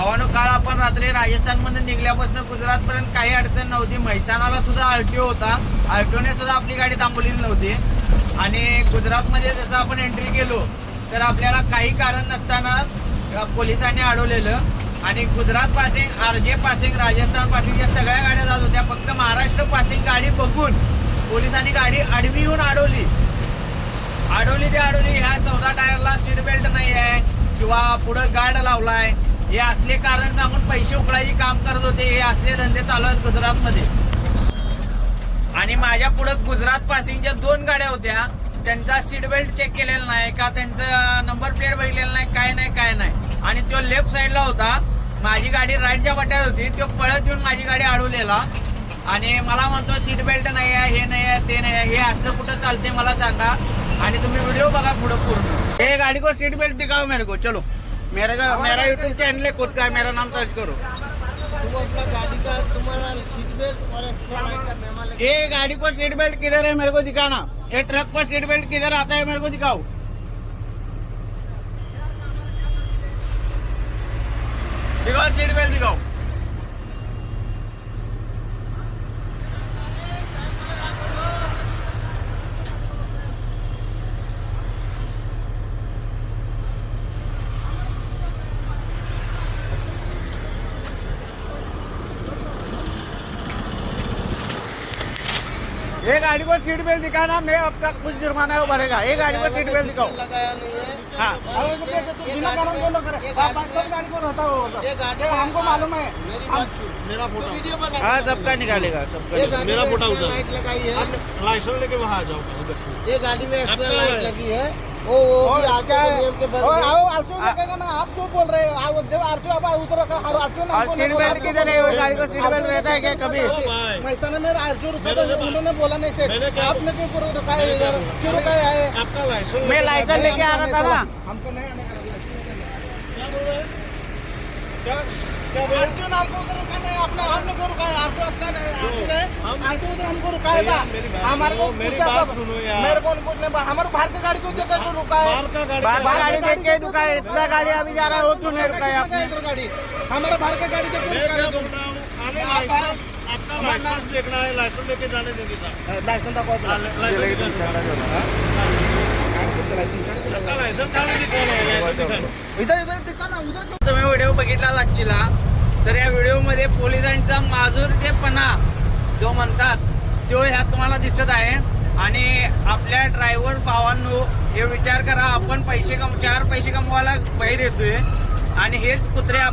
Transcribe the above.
भावानो काळ आपण रात्री राजस्थानमध्ये निघल्यापासून गुजरातपर्यंत काही अडचण नव्हती. म्हैसाणाला सुद्धा आरटीओ होता. आरटीओने सुद्धा आपली गाडी थांबवलेली नव्हती. आणि गुजरातमध्ये जसं आपण एंट्री केलो तर आपल्याला काही कारण नसताना पोलिसांनी अडवलेलं. आणि Gujarat passing RJ passing Rajasthan passing या सगळ्या गाड्या जात होत्या. फक्त महाराष्ट्र पासिंग गाडी बघून पोलिसांनी गाडी आडवी येऊन अडवली अडवली ते अडवली ह्या चौदा टायरला सीट बेल्ट नाही आहे किंवा पुढं गार्ड लावलाय. हे असले कारण सांगून पैसे उकळायचे काम करत होते हे असले धंदे चालू आहेत गुजरातमध्ये. आणि माझ्या पुढं गुजरात पासिंगच्या दोन गाड्या होत्या. त्यांचा सीट बेल्ट चेक केलेला नाही का त्यांचा नंबर प्लेट बघितलेला नाही काय नाही काय नाही. आणि तो लेफ्ट साईडला होता. माझी गाडी राईटच्या वाट्यात होती तो पळत येऊन माझी गाडी अडवलेला. आणि मला म्हणतो सीट बेल्ट नाही आहे हे नाही आहे ते नाही आहे हे असं कुठं चालते मला सांगा. आणि तुम्ही व्हिडिओ बघा पुढं पूर्ण. हे गाडी को सीट बेल्ट दिखाओ मेरे को चलो. मेरे का मेरा यूट्यूब चैनल है खुद का है, मेरा नाम सर्च करो। तुम अपना गाड़ी का तुम्हारा सीट बेल्ट और एक्स्ट्रा का मेमा ये गाड़ी को सीट बेल्ट किधर है मेरे को दिखाना। ये ट्रक को सीट बेल्ट किधर आता है मेरे को दिखाओ। दिखाओ सीट बेल्ट दिखाओ। ये गाड़ी को सीट बेल्ट दिखाना मैं अब तक कुछ जुर्माना है वो भरेगा। ये गाड़ी को सीट बेल्ट दिखाओ। लगाया नहीं है हाँ तो। हो हमको मालूम है। हाँ सबका निकालेगा सबका मेरा फ़ोटो लाइट लगाई है। लाइसेंस लेके वहाँ आ जाओ ये गाड़ी में लाइट लगी है। वो वो भी आपके नियम के बल पे- आरटीओ लगेगा ना आप जो बोल रहे हो जब आरटीओ आप उधर का आरटीओ ना सीट बेल्ट किधर है? गाड़ी को सीट बेल्ट रहता है क्या कभी? मैसाना में आरटीओ रुका मेरे तो उन्होंने बोला नहीं से मैंने क्या- आपने क्यों पूरा इधर? क्यों है? आपका लाइसेंस मैं लाइसेंस लेके आ रहा था ना। हमको नहीं आने का क्या बोल रहे हैं? क्या? क्या हैं? आरटीओ ने हमको उधर रुकाया नहीं आपने आपने क्यों रुकाया आरटीओ है हम- आरटीओ उधर हमको रुकाया था। हमारे को पूछा सब। मेरे को कुछ हमारे बाहर की गाड़ी को जगह को रुकाया बाहर गाड़ी बाहर का- का गाड़ी देख के रुका है इतना गाड़ी अभी जा रहा है वो क्यों नहीं रुका है आपने? इधर गाड़ी। हमारे बाहर की गाड़ी को क्या रुकाया हूँ? लाइसेंस देखना है लाइसेंस लेके जाने देंगे लाइसेंस हाँ, लाइसेंस लाइसेंस है इधर इधर दिखा। ना उधर व्हिडिओ बघितला लागचिला तर या व्हिडिओमध्ये पोलिसांचा माजुरतेपणा जो म्हणतात तो ह्यात तुम्हाला दिसत आहे. आणि आपल्या ड्रायव्हर भावांनो हे विचार करा आपण पैसे कम चार पैसे कमवायला बाहेर येतोय आणि हेच कुत्रे